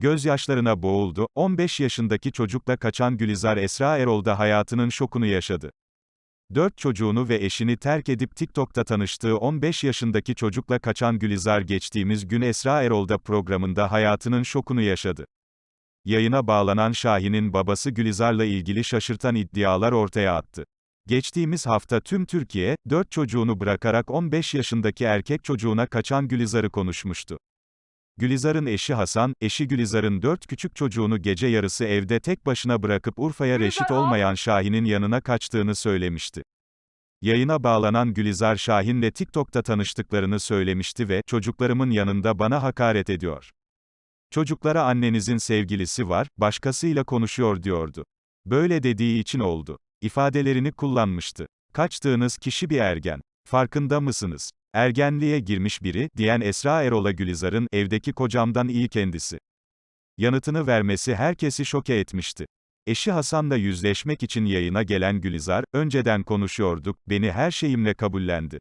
Gözyaşlarına boğuldu, 15 yaşındaki çocukla kaçan Gülizar Esra Erol da hayatının şokunu yaşadı. Dört çocuğunu ve eşini terk edip TikTok'ta tanıştığı 15 yaşındaki çocukla kaçan Gülizar geçtiğimiz gün Esra Erol'da programında hayatının şokunu yaşadı. Yayına bağlanan Şahin'in babası Gülizar'la ilgili şaşırtan iddialar ortaya attı. Geçtiğimiz hafta tüm Türkiye, dört çocuğunu bırakarak 15 yaşındaki erkek çocuğuna kaçan Gülizar'ı konuşmuştu. Gülizar'ın eşi Hasan, eşi Gülizar'ın dört küçük çocuğunu gece yarısı evde tek başına bırakıp Urfa'ya reşit olmayan Şahin'in yanına kaçtığını söylemişti. Yayına bağlanan Gülizar Şahin'le TikTok'ta tanıştıklarını söylemişti ve, çocuklarımın yanında bana hakaret ediyor. Çocuklara annenizin sevgilisi var, başkasıyla konuşuyor diyordu. Böyle dediği için oldu. ifadelerini kullanmıştı. Kaçtığınız kişi bir ergen. Farkında mısınız? Ergenliğe girmiş biri, diyen Esra Erol'a Gülizar'ın, evdeki kocamdan iyi kendisi. Yanıtını vermesi herkesi şoke etmişti. Eşi Hasan'la yüzleşmek için yayına gelen Gülizar, önceden konuşuyorduk, beni her şeyimle kabullendi.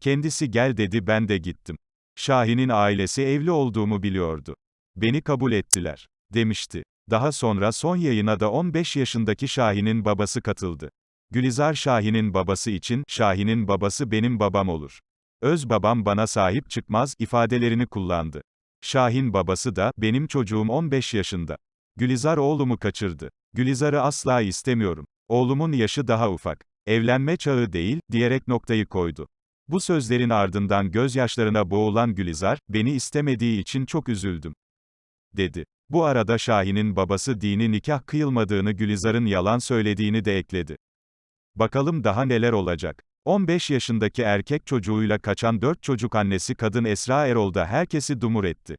Kendisi gel dedi ben de gittim. Şahin'in ailesi evli olduğumu biliyordu. Beni kabul ettiler, demişti. Daha sonra son yayına da 15 yaşındaki Şahin'in babası katıldı. Gülizar Şahin'in babası için, Şahin'in babası benim babam olur. Öz babam bana sahip çıkmaz, ifadelerini kullandı. Şahin babası da, benim çocuğum 15 yaşında. Gülizar oğlumu kaçırdı. Gülizar'ı asla istemiyorum. Oğlumun yaşı daha ufak. Evlenme çağı değil, diyerek noktayı koydu. Bu sözlerin ardından gözyaşlarına boğulan Gülizar, beni istemediği için çok üzüldüm. Dedi. Bu arada Şahin'in babası dini nikah kıyılmadığını Gülizar'ın yalan söylediğini de ekledi. Bakalım daha neler olacak. 15 yaşındaki erkek çocuğuyla kaçan 4 çocuk annesi kadın Esra Erol da herkesi dumur etti.